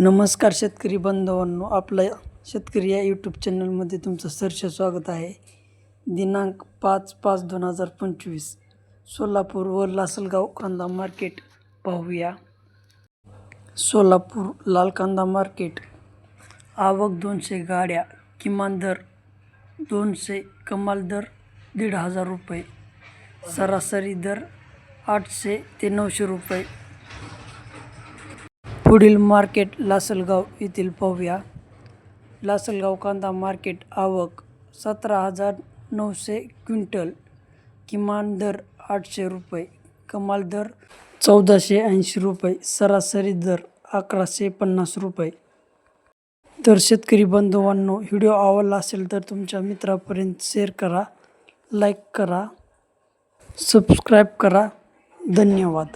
नमस्कार शेतकरी बांधवांनो आपल्या शेतकरी या यूट्यूब चॅनलमध्ये तुमचं सहर्ष स्वागत आहे. दिनांक पाच पाच दोन हजार पंचवीस सोलापूर व लासलगाव कांदा मार्केट पाहूया. सोलापूर लाल कांदा मार्केट आवक दोनशे गाड्या किमान दर दोनशे कमाल दर दीड हजार रुपये सरासरी दर आठशे ते नऊशे रुपये. पुढील मार्केट लासलगाव येथील पाहूया. लासलगाव कांदा मार्केट आवक सतरा हजार नऊशे क्विंटल किमान दर आठशे रुपये कमाल दर चौदाशे ऐंशी रुपये सरासरी दर अकराशे पन्नास रुपये. तर शेतकरी बांधवांनो व्हिडिओ आवडला असेल तर तुमच्या मित्रापर्यंत शेअर करा लाईक करा सबस्क्राईब करा. धन्यवाद.